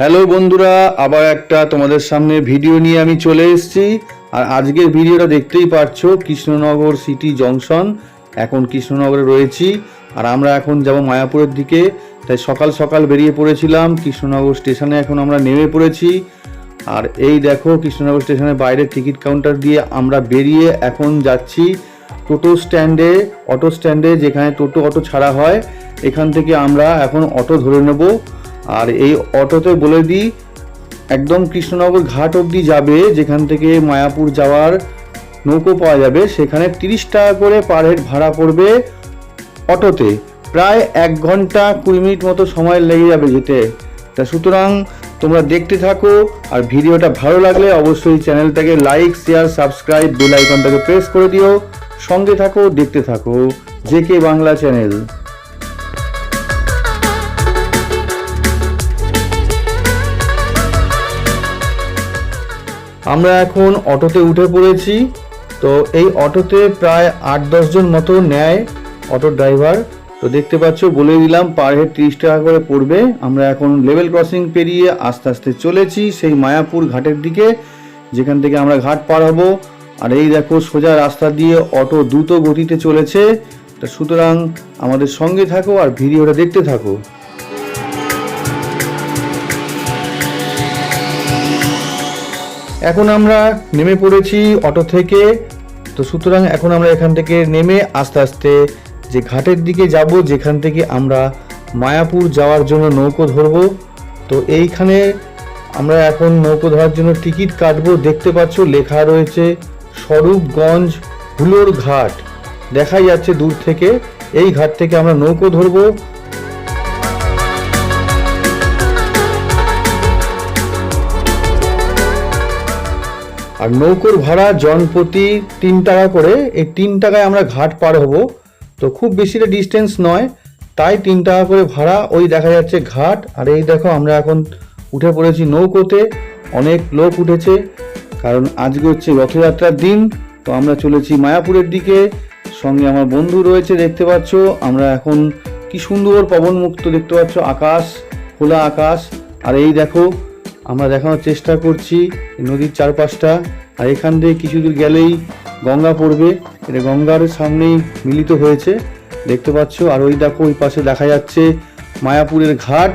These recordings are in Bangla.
হ্যালো বন্ধুরা, আবার একটা তোমাদের সামনে ভিডিও নিয়ে আমি চলে এসেছি। আর আজকের ভিডিওটা দেখতেই পাচ্ছ কৃষ্ণনগর সিটি জংশন এখন কৃষ্ণনগরে রয়েছি। আর আমরা এখন যাব মায়াপুরের দিকে, তাই সকাল সকাল বেরিয়ে পড়েছিলাম, কৃষ্ণনগর স্টেশনে এখন আমরা নেমে পড়েছি। আর এই দেখো, কৃষ্ণনগর স্টেশনের বাইরে টিকিট কাউন্টার দিয়ে আমরা বেরিয়ে এখন যাচ্ছি টোটো স্ট্যান্ডে অটো স্ট্যান্ডে যেখানে টোটো অটো ছাড়া হয়। এখান থেকে আমরা এখন অটো ধরে নেব। আর এই অটোতে বলে দিই, একদম কৃষ্ণনগর ঘাট অবধি যাবে, যেখান থেকে মায়াপুর যাওয়ার নৌকো পাওয়া যাবে, সেখানে তিরিশ টাকা করে পার হেড ভাড়া পড়বে অটোতে। প্রায় এক ঘণ্টা কুড়ি মিনিট মতো সময় লেগে যাবে যেতে। তা সুতরাং তোমরা দেখতে থাকো, আর ভিডিওটা ভালো লাগলে অবশ্যই চ্যানেলটাকে লাইক শেয়ার সাবস্ক্রাইব বেল আইকনটাকে প্রেস করে দিও। সঙ্গে থাকো, দেখতে থাকো জেকে বাংলা চ্যানেল আমরা এখন অটোতে উঠে পড়েছি। তো এই অটোতে প্রায় আট দশজন মতো নেয় অটো ড্রাইভার। তো দেখতে পাচ্ছ, বলে দিলাম, পার হেড তিরিশ টাকা করে পড়বে। আমরা এখন লেভেল ক্রসিং পেরিয়ে আস্তে আস্তে চলেছি সেই মায়াপুর ঘাটের দিকে, যেখান থেকে আমরা ঘাট পার হব। আর এই দেখো, সোজা রাস্তা দিয়ে অটো দ্রুত গতিতে চলেছে। তা সুতরাং আমাদের সঙ্গে থাকো আর ভিডিওটা দেখতে থাকো। এখন আমরা নেমে পড়েছি অটো থেকে। তো সুতরাং এখন আমরা এখান থেকে নেমে আস্তে আস্তে যে ঘাটের দিকে যাব, যেখান থেকে আমরা মায়াপুর যাওয়ার জন্য নৌকো ধরবো। তো এইখানে আমরা এখন নৌকো ধরার জন্য টিকিট কাটবো। দেখতে পাচ্ছ লেখা রয়েছে স্বরূপগঞ্জ হুলোর ঘাট। দেখাই যাচ্ছে দূর থেকে। এই ঘাট থেকে আমরা নৌকো ধরবো। আর নৌকোর ভাড়া জনপ্রতি তিন টাকা করে, এই তিন টাকায় আমরা ঘাট পার হব। তো খুব বেশিটা ডিস্টেন্স নয়, তাই তিন টাকা করে ভাড়া, ওই দেখা যাচ্ছে ঘাট। আর এই দেখো আমরা এখন উঠে পড়েছি নৌকোতে, অনেক লোক উঠেছে, কারণ আজকে হচ্ছে রথযাত্রার দিন। তো আমরা চলেছি মায়াপুরের দিকে, সঙ্গে আমার বন্ধু রয়েছে, দেখতে পাচ্ছ। আমরা এখন কি সুন্দর পবনমুক্ত দেখতে পাচ্ছ, আকাশ, খোলা আকাশ। আর এই দেখো আমরা দেখানোর চেষ্টা করছি নদীর চারপাশটা। আর এখান দিয়ে কিছু দূর গেলেই গঙ্গা পড়বে। এটা গঙ্গার সামনেই মিলিত হয়েছে। দেখতে পাচ্ছ, আর ওই দেখো, ওই পাশে দেখা যাচ্ছে মায়াপুরের ঘাট।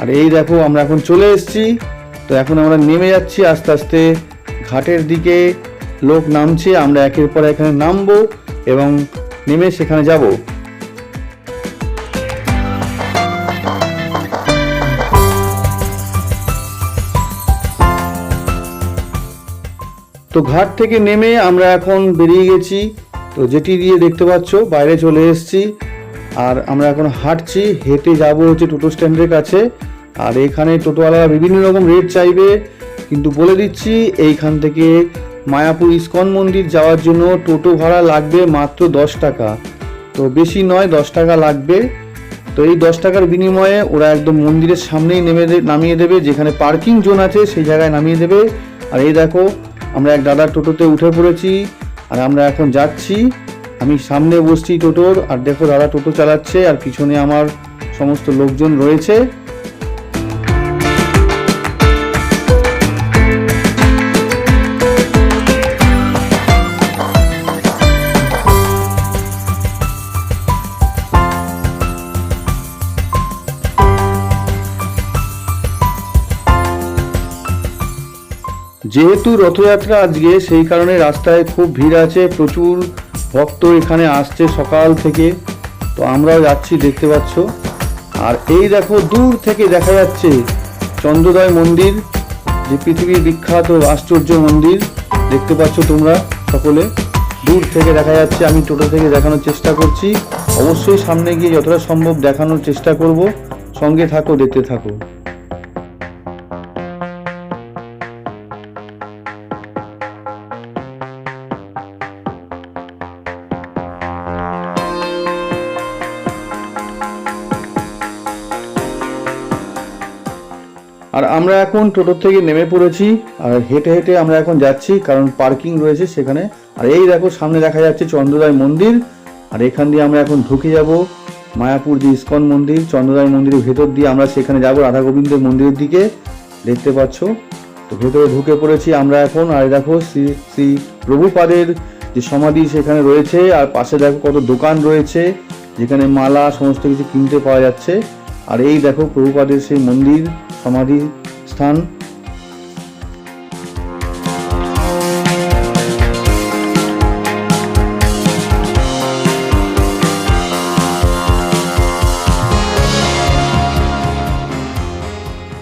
আর এই দেখো, আমরা এখন চলে এসেছি। তো এখন আমরা নেমে যাচ্ছি আস্তে আস্তে। ঘাটের দিকে লোক নামছে, আমরা একের পর এখানে নামবো এবং নেমে সেখানে যাব। তো ঘাট থেকে নেমে আমরা এখন বেরিয়ে গেছি। তো যেটি দিয়ে দেখতে পাচ্ছ, বাইরে চলে এসেছি। আর আমরা এখন হাঁটছি, হেঁটে যাব হচ্ছে টোটো স্ট্যান্ডের কাছে। আর এখানে টোটোওয়ালারা বিভিন্ন রকম রেট চাইবে। কিন্তু বলে দিচ্ছি, এইখান থেকে মায়াপুর ইস্কন মন্দির যাওয়ার জন্য টোটো ভাড়া লাগবে মাত্র দশ টাকা। তো বেশি নয়, দশ টাকা লাগবে। তো এই দশ টাকার বিনিময়ে ওরা একদম মন্দিরের সামনেই নেমে নামিয়ে দেবে। যেখানে পার্কিং জোন আছে, সেই জায়গায় নামিয়ে দেবে। আর এই দেখো আমরা এক দাদার টোটোতে উঠে পড়েছি আর আমরা এখন যাচ্ছি। আমি সামনে বসছি টোটোর, আর দেখো দাদা টোটো চালাচ্ছে আর পিছনে আমার সমস্ত লোকজন রয়েছে। যেহেতু রথযাত্রা আজকে, সেই কারণে রাস্তায় খুব ভিড় আছে, প্রচুর ভক্ত এখানে আসছে সকাল থেকে। তো আমরাও যাচ্ছি, দেখতে পাচ্ছ। আর এই দেখো, দূর থেকে দেখা যাচ্ছে চন্দ্রদয় মন্দির, যে পৃথিবীর বিখ্যাত আশ্চর্য মন্দির। দেখতে পাচ্ছ তোমরা সকলে। দূর থেকে দেখা যাচ্ছে, আমি টোটো থেকে দেখানোর চেষ্টা করছি। অবশ্যই সামনে গিয়ে যতটা সম্ভব দেখানোর চেষ্টা করব। সঙ্গে থাকো, দেখতে থাকো। আর আমরা এখন টোটোর থেকে নেমে পড়েছি আর হেঁটে হেঁটে আমরা এখন যাচ্ছি, কারণ পার্কিং রয়েছে সেখানে। আর এই দেখো, সামনে দেখা যাচ্ছে চন্দ্রদায় মন্দির। আর এখান দিয়ে আমরা এখন ঢুকে যাব, মায়াপুর যে ইস্কন মন্দির। চন্দ্রদায় মন্দিরের ভেতর দিয়ে আমরা সেখানে যাব রাধা গোবিন্দের মন্দিরের দিকে। দেখতে পাচ্ছ? তো ভেতরে ঢুকে পড়েছি আমরা এখন। আর দেখো, শ্রী শ্রী প্রভুপাদের যে সমাধি সেখানে রয়েছে। আর পাশে দেখো কত দোকান রয়েছে, যেখানে মালা, সমস্ত কিছু কিনতে পাওয়া যাচ্ছে। আর এই দেখো, প্রভুপাদের সেই মন্দির। সমাধি স্থান।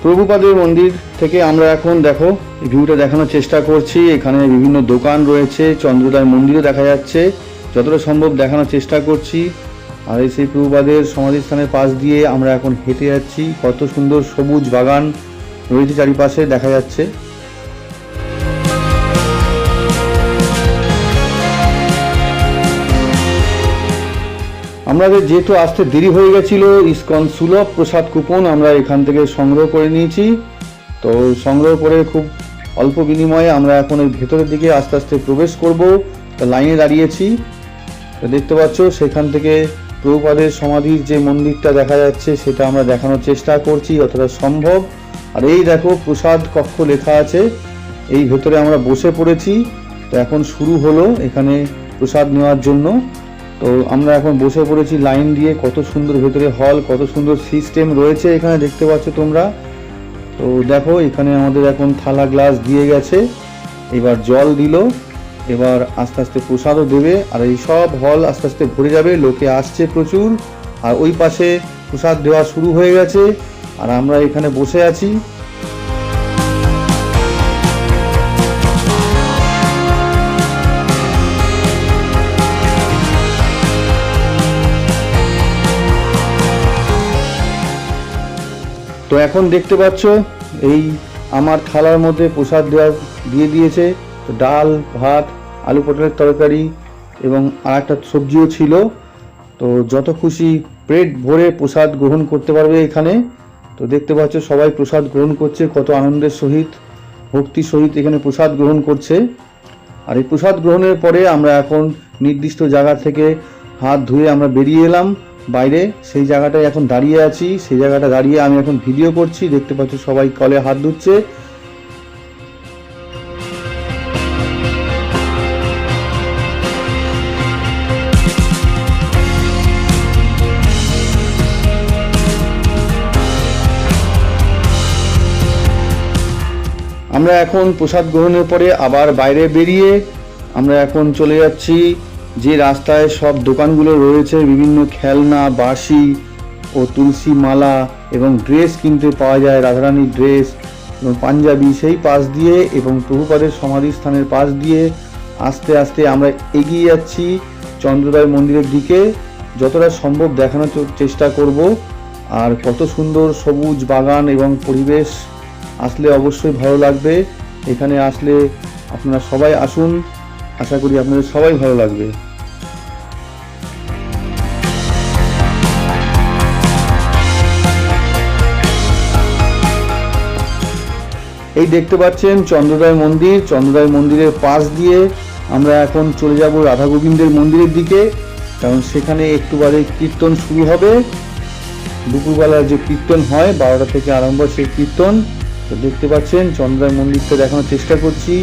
প্রভুপাদের মন্দির থেকে আমরা এখন দেখো ভিউটা দেখানোর চেষ্টা করছি। এখানে বিভিন্ন দোকান রয়েছে, চন্দ্রদার মন্দিরও দেখা যাচ্ছে। যতটা সম্ভব দেখানোর চেষ্টা করছি। আর এই সেই প্রভুপাদের সমাধিস্থানের পাশ দিয়ে আমরা এখন হেঁটে যাচ্ছি। কত সুন্দর সবুজ বাগান রয়েছে চারিপাশে, দেখা যাচ্ছে। আমাদের যেহেতু আসতে দেরি হয়ে গেছিল, ইসকন সুলভ প্রসাদ কুপন আমরা এখান থেকে সংগ্রহ করে নিয়েছি। তো সংগ্রহ করে খুব অল্প বিনিময়ে আমরা এখন এর ভেতরের দিকে আস্তে আস্তে প্রবেশ করব। লাইনে দাঁড়িয়েছি। দেখতে পাচ্ছ, সেখান থেকে প্রভুপাদের সমাধির যে মন্দিরটা দেখা যাচ্ছে, সেটা আমরা দেখানোর চেষ্টা করছি, যতটা সম্ভব। আর এই দেখো, প্রসাদ কক্ষ লেখা আছে। এই ভেতরে আমরা বসে পড়েছি। তো এখন শুরু হলো এখানে প্রসাদ নেওয়ার জন্য। তো আমরা এখন বসে পড়েছি লাইন দিয়ে কত সুন্দর ভেতরে হল, কত সুন্দর সিস্টেম রয়েছে এখানে, দেখতে পাচ্ছ তোমরা। তো দেখো, এখানে আমাদের এখন থালা গ্লাস দিয়ে গেছে। এবার জল দিল। এবার আস্তে আস্তে প্রসাদও দেবে, আর এই সব হল আস্তে আস্তে ভরে যাবে, লোকে আসছে প্রচুর, আর ওই পাশে প্রসাদ দেওয়া শুরু হয়ে গেছে, আর আমরা এখানে বসে আছি। তো এখন দেখতে পাচ্ছ, এই আমার থালার মধ্যে প্রসাদ দেওয়া দিয়ে দিয়েছে। তো ডাল, ভাত, আলু পটলের তরকারি এবং আর একটা সবজিও ছিল। তো যত খুশি পেট ভরে প্রসাদ গ্রহণ করতে পারবে এখানে। তো দেখতে পাচ্ছ সবাই প্রসাদ গ্রহণ করছে, কত আনন্দের সহিত, ভক্তি সহিত এখানে প্রসাদ গ্রহণ করছে। আর এই প্রসাদ গ্রহণের পরে আমরা এখন নির্দিষ্ট জায়গা থেকে হাত ধুয়ে আমরা বেরিয়ে এলাম। বাইরে সেই জায়গাটায় এখন দাঁড়িয়ে আছি। সেই জায়গাটা দাঁড়িয়ে আমি এখন ভিডিও করছি। দেখতে পাচ্ছ সবাই কলে হাত ধুচ্ছে। আমরা এখন প্রসাদ গ্রহণের পরে আবার বাইরে বেরিয়ে আমরা এখন চলে যাচ্ছি যে রাস্তায় সব দোকানগুলো রয়েছে, বিভিন্ন খেলনা, বাঁশি ও তুলসী মালা এবং ড্রেস কিনতে পাওয়া যায়, রাধারানীর ড্রেস এবং পাঞ্জাবি সেই পাশ দিয়ে এবং প্রভুপাদের সমাধিস্থানের পাশ দিয়ে আস্তে আস্তে আমরা এগিয়ে যাচ্ছি চন্দ্রদয় মন্দিরের দিকে। যতটা সম্ভব দেখানোর চেষ্টা করব। আর কত সুন্দর সবুজ বাগান এবং পরিবেশ আসলে অবশ্যই ভালো লাগবে। এখানে আসলে আপনারা সবাই আসুন। আশা করি আপনাদের সবাই ভালো লাগবে। এই দেখতে পাচ্ছেন চন্দ্রদয় মন্দির। চন্দ্রদয় মন্দিরের পাশ দিয়ে আমরা এখন চলে যাব রাধা গোবিন্দের মন্দিরের দিকে। কারণ সেখানে একটু বাদে কীর্তন শুরু হবে। দুপুরবেলার যে কীর্তন হয়, বারোটা থেকে আরম্ভ সেই কীর্তন। তো দেখতে পাচ্ছেন, চন্দ্রায় মন্দিরটা দেখানোর চেষ্টা করছি।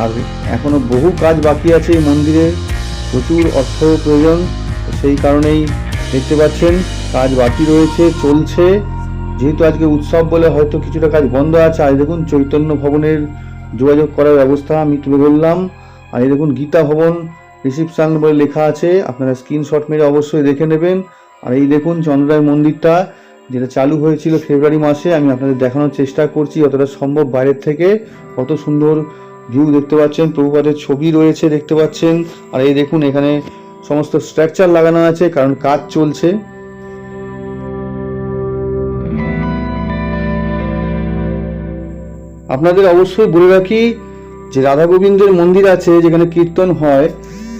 আর এখনও বহু কাজ বাকি আছে এই মন্দিরে, প্রচুর অর্থ প্রয়োজন সেই কারণেই দেখতে পাচ্ছেন, কাজ বাকি রয়েছে, চলছে। যেহেতু আজকে উৎসব বলে হয়তো কিছুটা কাজ বন্ধ আছে, আর দেখুন চৈতন্য ভবনের যোগাযোগ করার ব্যবস্থা আমি তুলে ধরলাম। আর এই দেখুন গীতা ভবন, রিসিপশন বলে লেখা আছে, আপনারা স্ক্রিনশট মেরে অবশ্যই দেখে নেবেন। আর এই দেখুন চন্দ্রায় মন্দিরটা যেটা চালু হয়েছিল ফেব্রুয়ারি মাসে, আমি আপনাদের দেখানোর চেষ্টা করছি যতটা সম্ভব বাইরের থেকে। কত সুন্দর ভিউ দেখতে পাচ্ছেন, প্রভুপাদের ছবি রয়েছে দেখতে পাচ্ছেন। আর এই দেখুন, এখানে সমস্ত স্ট্রাকচার লাগানো আছে, কারণ কাজ চলছে। আপনাদের অবশ্যই বলে রাখি যে রাধা গোবিন্দের মন্দির আছে, যেখানে কীর্তন হয়,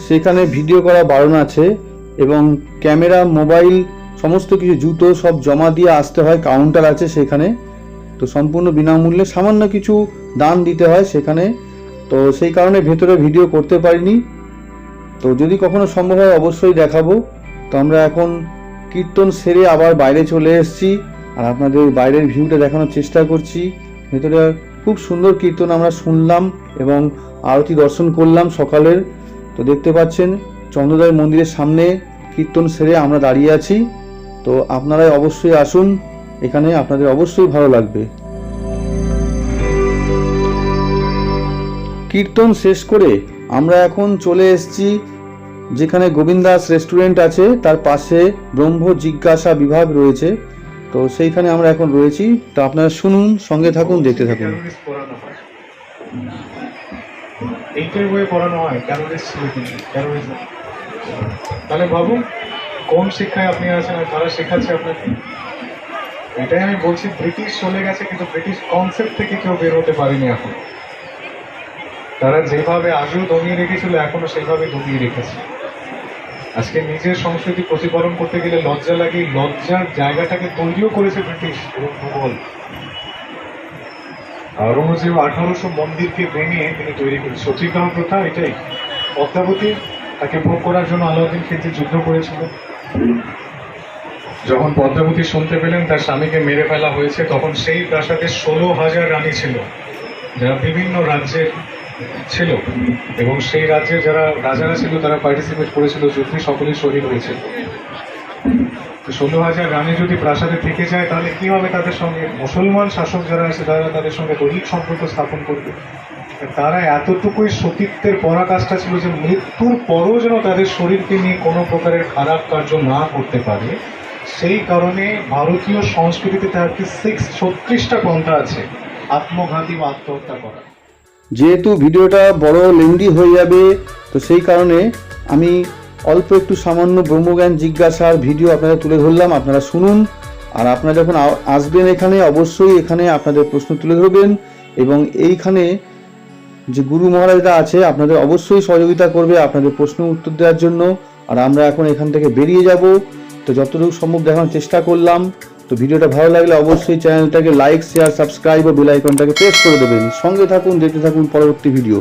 সেখানে ভিডিও করা বারণ আছে এবং ক্যামেরা মোবাইল সমস্ত কিছু, জুতো সব জমা দিয়ে আসতে হয় কাউন্টার আছে সেখানে। তো সম্পূর্ণ বিনামূল্যে সামান্য কিছু দান দিতে হয় সেখানে। তো সেই কারণে ভেতরে ভিডিও করতে পারিনি। তো যদি কখনো সম্ভব হয় অবশ্যই দেখাবো। তো আমরা এখন কীর্তন সেরে আবার বাইরে চলে এসেছি। আর আপনাদের বাইরের ভিউটা দেখানোর চেষ্টা করছি। ভেতরে খুব সুন্দর কীর্তন আমরা শুনলাম এবং আরতি দর্শন করলাম সকালের। তো দেখতে পাচ্ছেন, চন্দ্রদয় মন্দিরের সামনে কীর্তন সেরে আমরা দাঁড়িয়ে আছি। তো আপনারাই অবশ্যই আসুন, এখানে আপনাদের অবশ্যই ভালো লাগবে। কীর্তন শেষ করে আমরা এখন চলে এসেছি, যেখানে গোবিন্দাস রেস্টুরেন্ট আছে, তার পাশে ব্রহ্ম জিজ্ঞাসা বিভাগ রয়েছে। তো সেইখানে আমরা এখন রয়েছি। তো আপনারা শুনুন, সঙ্গে থাকুন, দেখতে থাকুন। তাহলে বাবু কোন শিক্ষায় আপনি আছেন আর তারা শেখাচ্ছে আপনাকে? এটাই আমি বলছি, ব্রিটিশ চলে গেছে কিন্তু ব্রিটিশ কনসেপ্ট থেকে কেউ বের হতে পারেনি এখন। তারা যেভাবে আগেও দমিয়ে রেখেছিল, এখনও সেভাবে দমিয়ে রেখেছে। আজকে নিজের সংস্কৃতি প্রতিপালন করতে গেলে লজ্জা লাগে, লজ্জার জায়গাটাকে তৈরিও করেছে ব্রিটিশ এবং মুঘল আওরঙ্গজেব আঠারোশো মন্দিরকে ভেঙে তিনি তৈরি করেন। সতীদাহ প্রথা এটাই। পদ্মাবতী তাকে ভোগ করার জন্য আলাউদ্দিন খেতে যুদ্ধ করেছিল যখন পদ্মাবতী শুনতে পেলেন, তার স্বামীকে মেরে ফেলা হয়েছে, তখন সেই প্রাসাদে ষোলো হাজার রানী ছিল, যারা বিভিন্ন রাজ্যের ছিল। এবং সেই রাজ্যে যারা রাজারা ছিল, তারা পার্টিসিপেট করেছিল, যুদ্ধে সকলেই শহীদ হয়েছিল ষোলো হাজার রানী যদি প্রাসাদে থেকে যায়, তাহলে কি হবে তাদের সঙ্গে? মুসলমান শাসক যারা আছে, তারা তাদের সঙ্গে দৈহিক সম্পর্ক স্থাপন করবে। তারা এতটুকুই সতীত্বের পরাকাষ্ঠা ছিল যে মৃত্যুর পরও যেন তাদের শরীরকে নিয়ে কোনো প্রকারের খারাপ কার্য না করতে পারে। সেই কারণে ভারতীয় সংস্কৃতিতে থার্টি সিক্স ছত্রিশটা পন্থা আছে, আত্মঘাতী বা আত্মহত্যা করা। যেহেতু ভিডিওটা বড় লেন্দি হয়ে যাবে, তো সেই কারণে আমি অল্প একটু সামান্য ব্রহ্মজ্ঞান জিজ্ঞাসার ভিডিও আপনাদের তুলে ধরলাম, আপনারা শুনুন। আর আপনারা যখন আসবেন এখানে, অবশ্যই এখানে আপনাদের প্রশ্ন তুলে ধরবেন এবং এইখানে যে গুরু মহারাজরা আছে, আপনাদের অবশ্যই সহযোগিতা করবে, আপনাদের প্রশ্ন উত্তর দেওয়ার জন্য। আর আমরা এখন এখান থেকে বেরিয়ে যাব। তো যতটুকু সম্ভব দেখানোর চেষ্টা করলাম। তো ভিডিওটা ভালো লাগলে অবশ্যই চ্যানেলটাকে লাইক শেয়ার সাবস্ক্রাইব ও বেল আইকনটাকে প্রেস করে দেবেন। সঙ্গে থাকুন, দেখতে থাকুন পরবর্তী ভিডিও